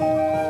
외로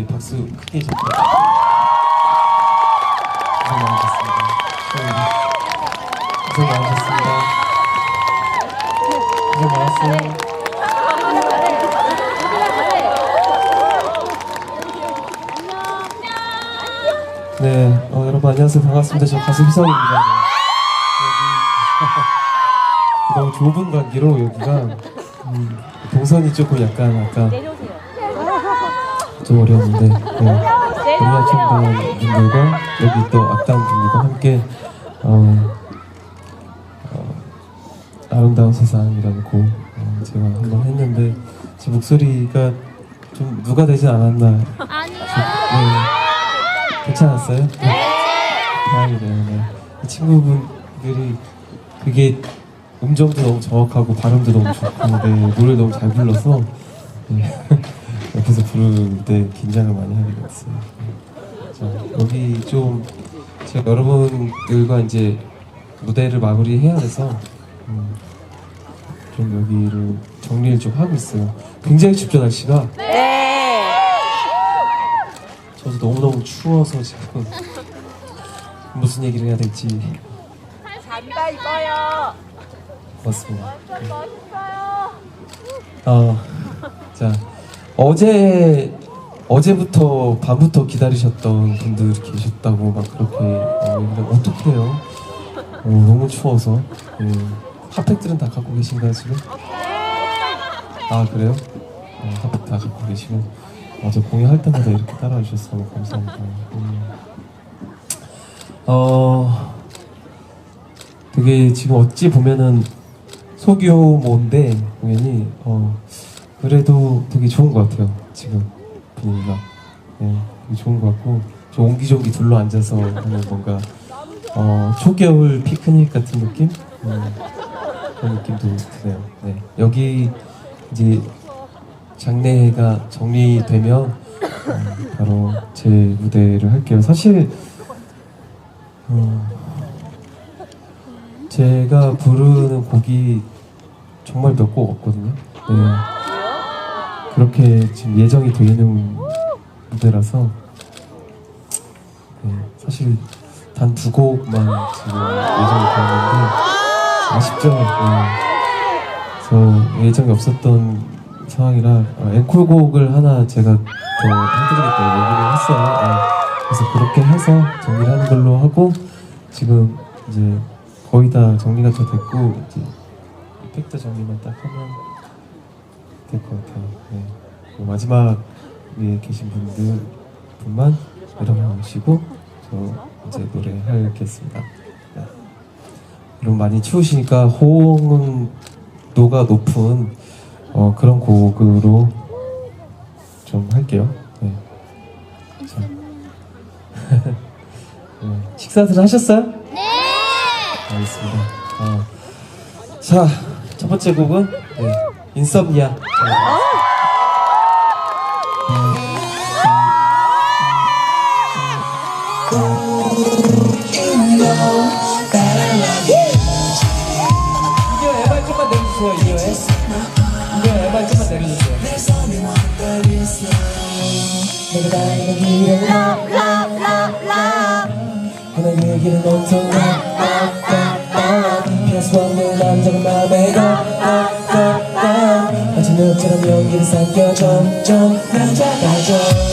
합창단 분들께 박수 크게 좀 부탁드립니다. 고생 많으셨습니다. 고생 많으셨습니다. 고생 많았어요. 네, 어, 여러분 안녕하세요. 반갑습니다. 저 가수 희성입니다. 여기 너무 좁은 관계로 여기가 음, 동선이 조금 약간 아까 좀 어려웠는데 네. 우리 합창단 분들과 여기 또 악단 분들과 함께 어, 어, 아름다운 세상이라는 곡 어, 제가 한번 했는데 제 목소리가 좀 누가 되지 않았나 아니요 네. 괜찮았어요? 네. 다행이네요. 네. 이 친구분들이 그게 음정도 너무 정확하고 발음도 너무 좋고 네, 노래 너무 잘 불러서 네. 옆에서 때 긴장을 많이 하게 됐어요. 네. 자, 여기 좀 제가 여러분들과 이제 무대를 마무리해야 돼서 음, 좀 여기를 정리를 좀 하고 있어요. 굉장히 춥죠 날씨가. 저도 너무 너무 추워서 지금 무슨 얘기를 해야 될지 난다 이거요. 고맙습니다. 완전 멋있어요. 어, 자 어제 어제부터 밤부터 기다리셨던 분들 계셨다고 막 그렇게 어, 근데 어떡해요? 어, 너무 추워서 예. 핫팩들은 다 갖고 계신가요 지금? 아 그래요? 어, 핫팩 다 갖고 계시고 어제 공연할 때마다 이렇게 따라와 주셔서 너무 감사합니다. 음. 어 되게 지금 어찌 보면은 소규모인데 공연이 어 그래도 되게 좋은 것 같아요 지금 분위기가 네, 되게 좋은 것 같고 좀 옹기종기 둘러 앉아서 하는 뭔가 어 초겨울 피크닉 같은 느낌 음, 그런 느낌도 드네요 네 여기 이제 장례가 정리되면 어, 바로 제 무대를 할게요 사실 어, 제가 부르는 곡이 정말 몇 곡 없거든요. 네. 그렇게 지금 예정이 돼 있는 무대라서 네, 사실 단 두 곡만 지금 예정이 돼 있는데 아쉽죠. 네. 그래서 예정이 없었던 상황이라 어, 앵콜곡을 하나 제가 더 해드리겠다고 얘기를 했어요. 네. 그래서 그렇게 해서 정리를 하는 걸로 하고 지금 이제 거의 다 정리가 다 됐고 이제 이펙트 정리만 딱 하면 될 것 같아요. 네. 그리고 마지막 위에 계신 분들 분만 내려오시고 저 이제 노래 하겠습니다. 네. 여러분 많이 추우시니까 호응도가 높은 어, 그런 곡으로 좀 할게요. 네. 자. 네. 식사들 하셨어요? 알겠습니다. 어. 자, 첫 번째 곡은 네, 인썸니아. 이 내가 다니는 길은 라라라라 하나 얘기는 온통 라라라라 수 없는 남자는 맘에 가가가가 마치 늪처럼 연기를 삼켜 점점 사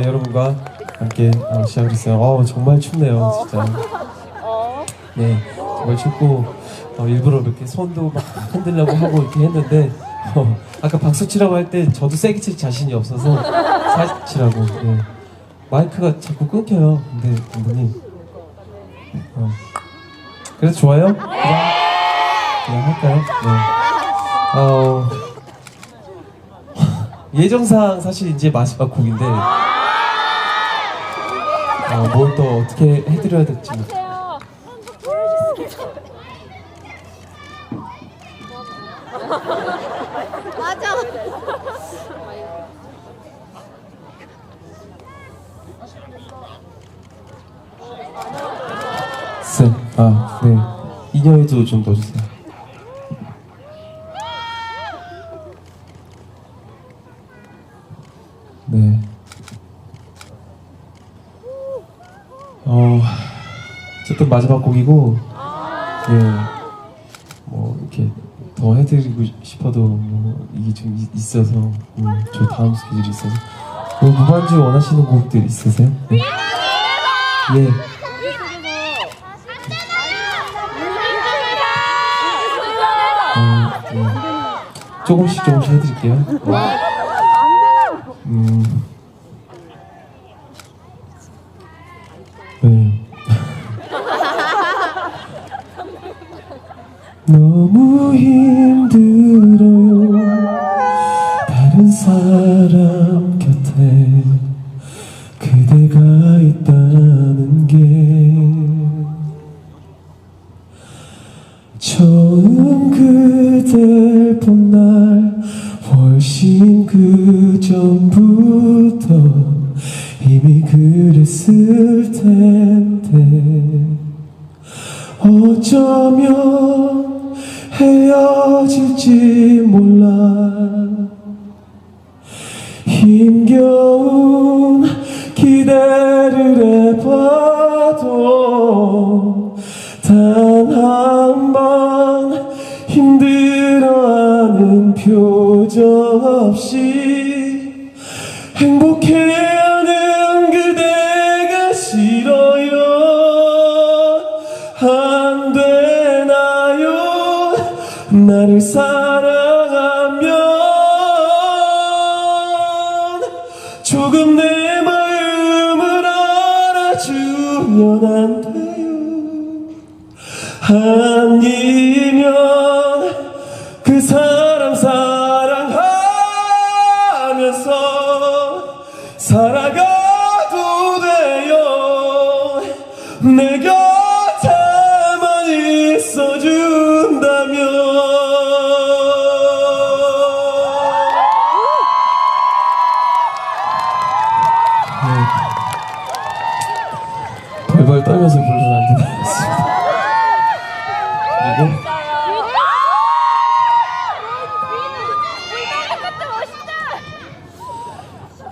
네, 여러분과 함께 어, 시작을 했어요. 어, 정말 춥네요, 진짜. 네, 정말 춥고, 어, 일부러 이렇게 손도 막 흔들려고 하고 이렇게 했는데, 어, 아까 박수 치라고 할 때 저도 세게 칠 자신이 없어서 살짝 치라고. 네. 마이크가 자꾸 끊겨요. 근데 감독님. 어. 그래서 좋아요? 그냥, 그냥 할까요? 네. 어, 예정상 사실 이제 마지막 곡인데 어, 뭘또 어떻게 해드려야 될지. 맞아. 쌤, 아, 네. 인여에도 좀 넣어주세요. 네. 어쨌든 마지막 곡이고, 네. 뭐, 이렇게 더 해드리고 싶어도, 뭐, 이게 좀 이- 있어서, 음, 저 다음 스케줄이 있어서. 뭐, 무반주 원하시는 곡들 있으세요? 네. 예. 어, 네. 조금씩 조금씩 해드릴게요. 어. 음. 너무 힘들어요. 다른 사람 나를 벌벌 떨면서 부르면 안 되겠습니다. 그리고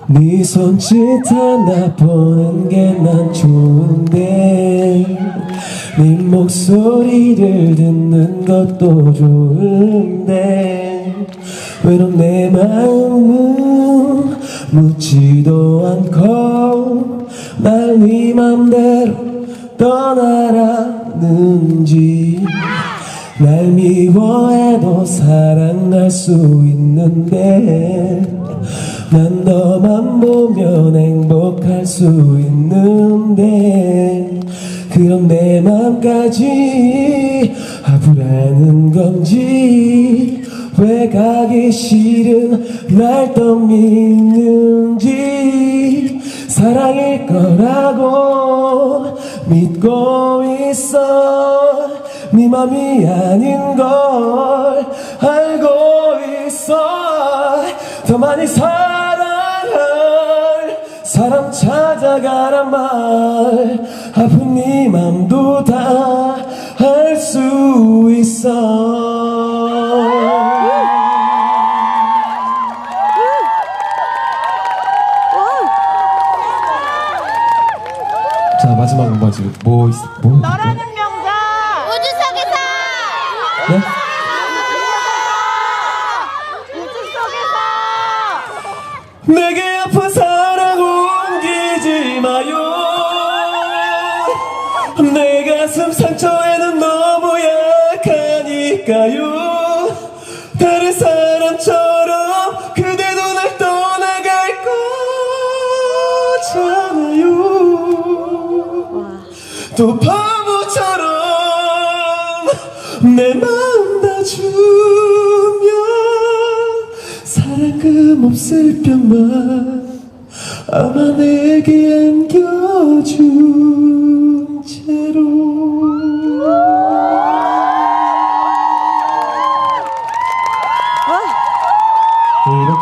네 손짓 하나 보는 게 난 좋은데 네 목소리를 듣는 것도 좋은데 왜론 내 마음은 묻지도 않고 날네 맘대로 떠나라는지. 날 미워해도 사랑할 수 있는데 난 너만 보면 행복할 수 있는데 그럼 내 맘까지 아부라는 건지 왜 가기 싫은 날 떠밀는지 사랑일 거라고 믿고 있어. 네 맘이 아닌 걸 알고 있어. 더 많이 사랑할 사람 찾아가란 말 아픈 네 맘도 다 알 수 있어 마지막 뭐지 뭐 있, 뭐? 너라는 명사. 우주 속에서 네? 우주 속에서. 내게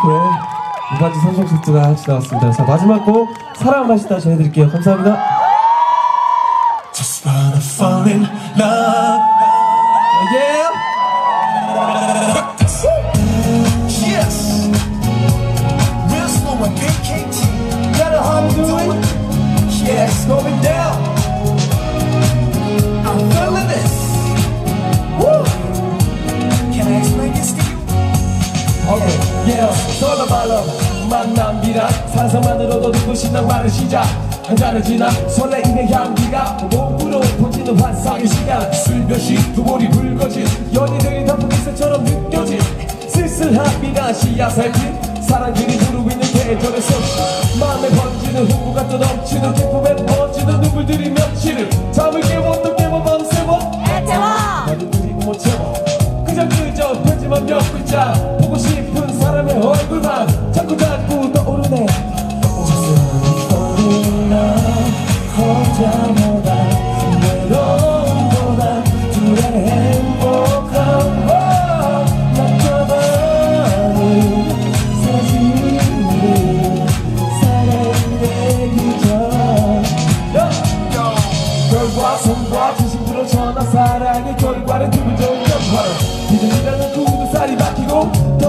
이렇게 무반주 3종 세트가 지나왔습니다. 자, 마지막 곡 사랑 맛있다 전해드릴게요. 감사합니다. Just wanna fall in love 예! Yeah, 쏟아 발로 만남이란 상상만으로도 눈부신 낭만의 시작. 한 잔을 지나 설레임의 향기가 몸으로 번지는 환상의 시간. 술몇시 두 볼이 붉어진 연인들이 덮은 미소처럼 느껴진 쓸쓸함이란 씨앗 살핀 사랑들이 부르고 있는 계절의 솜씨 마음에 번지는 흥부가 또 넘치는 기쁨에 번지는 눈물들이 며칠을 잠을 깨워 또 깨워 밤새워. 나도 그리고 못 채워. 그저 그저 편지만 몇 글자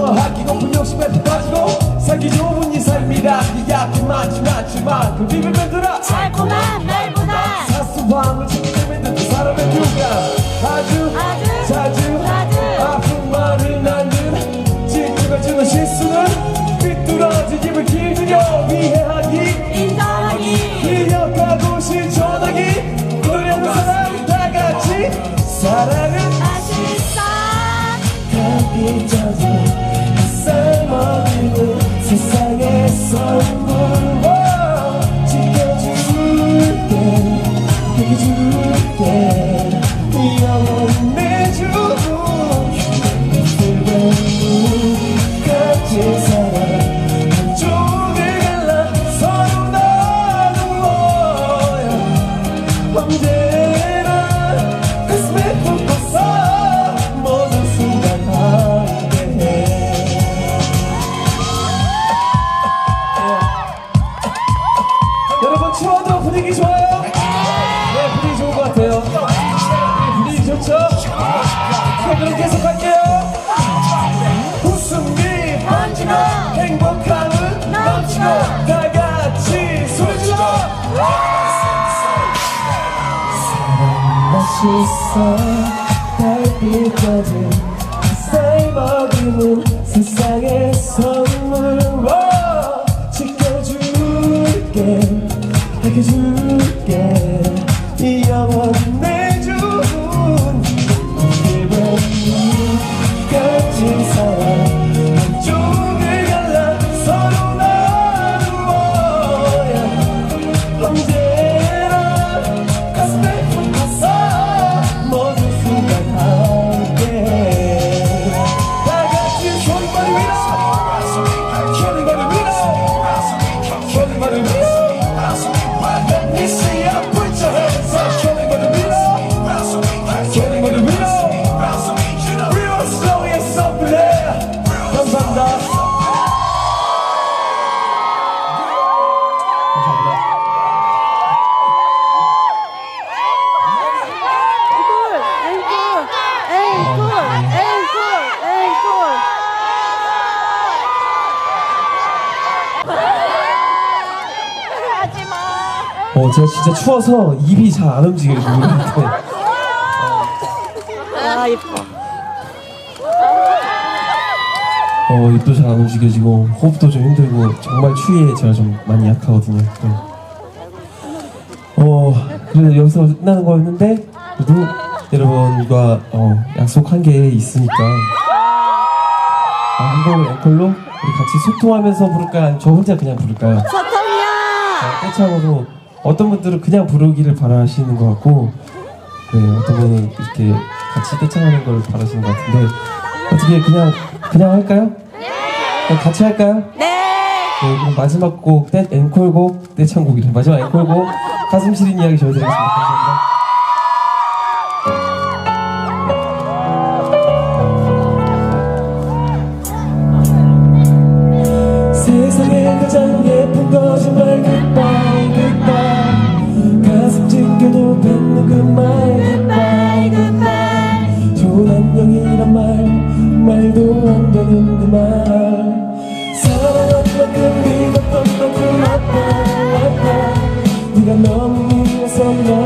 아끼고 욕심에 빠지고 살기 좋은 이 삶이라. 이 약은 많지 많지만 그 비밀 만들어 달콤한 말 달빛까지 먹이는 세상의 선물 와, 지켜줄게 하지마 어, 제가 진짜 추워서 입이 잘 안 움직여요. 아 예뻐 어, 입도 잘 안 움직여지고, 호흡도 좀 힘들고, 정말 추위에 제가 좀 많이 약하거든요. 네. 어, 그래도 여기서 끝나는 거였는데, 그래도 여러분과 어, 약속한 게 있으니까 아, 한 곡을 앵콜로 우리 같이 소통하면서 부를까요? 저 혼자 그냥 부를까요? 소통이야. 어, 떼창으로 어떤 분들은 그냥 부르기를 바라시는 것 같고 네, 어떤 분은 이렇게 같이 떼창하는 걸 바라시는 것 같은데 어떻게 그냥 그냥 할까요? 같이 할까요? 네. 네, 그럼 마지막 곡 떼, 앵콜곡 떼창곡이래 마지막 앵콜곡 가슴 시린 이야기 전해드리겠습니다 감사합니다 만큼 아파 아파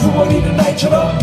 부모님은 나이처럼